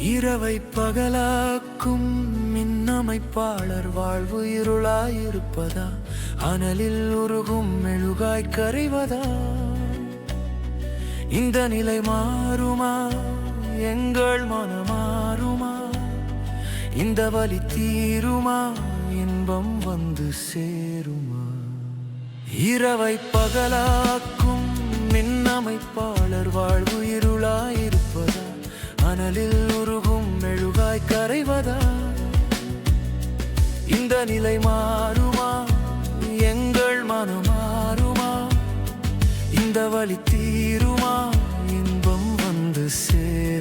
இரவை பகலாக்கும் மின்னமைப்பாளர் வாழ்வு இருளாயிருப்பதா? அனலில் உருகும் மெழுகாய் கரைவதா? இந்த நிலை மாறுமா? எங்கள் மனமாறுமா இந்த வழி தீருமா? இன்பம் வந்து சேருமா? இரவை பகலாக்கும் மின்னமைப்பாளர் வாழ்வு இரு இந்த நிலை மாறுமா? எங்கள் மனம் மாறுமா? இந்த வழி தீருமா? இன்பம் வந்து சேர்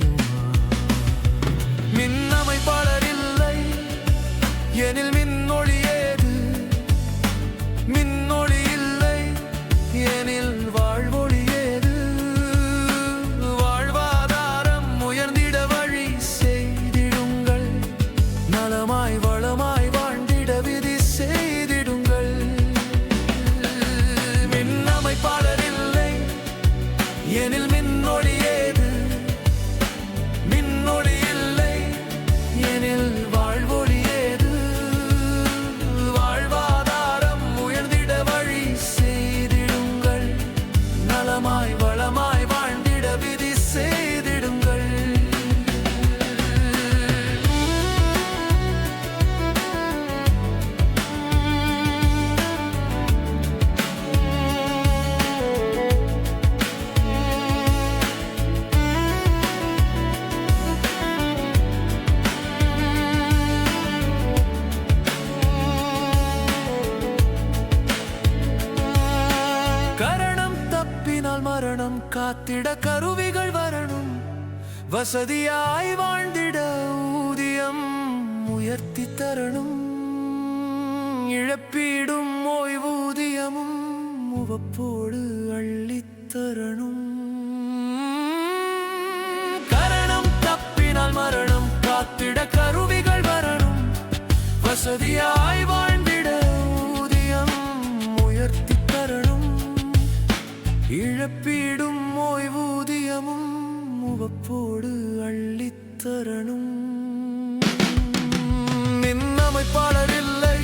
காத்திட கருவிகள் வரணும். வசதியாய் வாழ்ந்திட ஊதியம் உயர்த்தி தரணும். இழப்பீடும் ஓய்வூதியமும் முகப்போடு அள்ளித்தரணும் கரணம் தப்பினால் மரணம் காத்திட கருவிகள் வரணும். வசதியாய் இழப்பீடும் ஓய்வூதியமும் முகப்போடு அள்ளித்தரணும். மின் அமைப்பாளர் இல்லை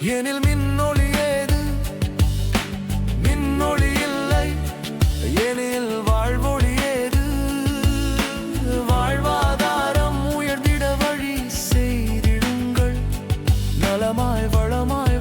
எனில் மின்னொளி ஏது? மின்னொளி இல்லை எனில் வாழ்வொளி ஏது? வாழ்வாதாரம் உயர்ந்திட வழி செய்திடுங்கள். நலமாய் வளமாய்